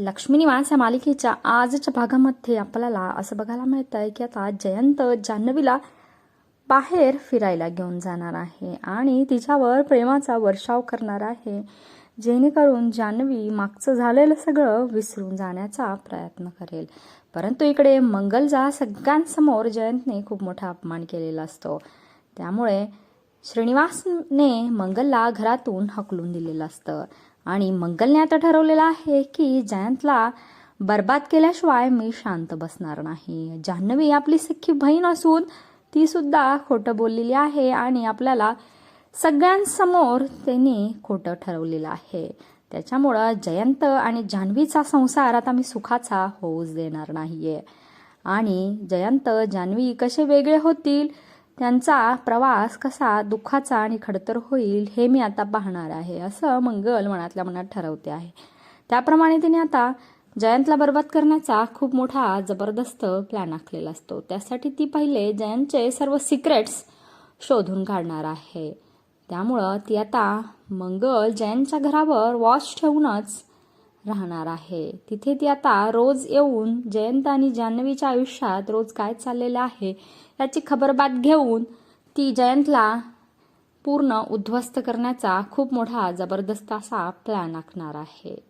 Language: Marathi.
लक्ष्मी निवास या मालिकेच्या आजच्या भागामध्ये आपल्याला असं बघायला मिळत आहे की आता जयंत जान्हवीला बाहेर फिरायला घेऊन जाणार आहे आणि तिच्यावर प्रेमाचा वर्षाव करणार आहे. जेणेकरून जान्हवी मागचं झालेलं सगळं विसरून जाण्याचा प्रयत्न करेल. परंतु इकडे मंगलचा सगळ्यांसमोर जयंतने खूप मोठा अपमान केलेला असतो. त्यामुळे श्रीनिवासने मंगलला घरातून हकलून दिलेलं असतं. आणि मंगलने आता ठरवलेलं आहे की जयंतला बर्बाद केल्याशिवाय मी शांत बसणार नाही. जान्हवी आपली सख्खी बहीण असून ती सुद्धा खोटं बोललेली आहे आणि आपल्याला सगळ्यांसमोर त्यांनी खोटं ठरवलेलं आहे. त्याच्यामुळं जयंत आणि जान्हवीचा संसार आता मी सुखाचा होऊच देणार नाहीये. आणि जयंत जान्हवी कसे वेगळे होतील? त्यांचा प्रवास कसा दुःखाचा आणि खडतर होईल हे मी आता पाहणार आहे असं मंगल मनातल्या मनात ठरवते आहे. त्याप्रमाणे तिने आता जयंतला बरबाद करण्याचा खूप मोठा जबरदस्त प्लॅन आखलेला असतो. त्यासाठी ती पहिले जयंतचे सर्व सिक्रेट्स शोधून काढणार आहे. त्यामुळं ती आता मंगल जयंतच्या घरावर वॉच ठेवूनच राहणार आहे. तिथे ती आता रोज येऊन जयंत आणि जान्हवीच्या आयुष्यात रोज काय चाललेलं आहे याची खबरबात घेऊन ती जयंतला पूर्ण उद्ध्वस्त करण्याचा खूप मोठा जबरदस्त असा प्लॅन आखणार आहे.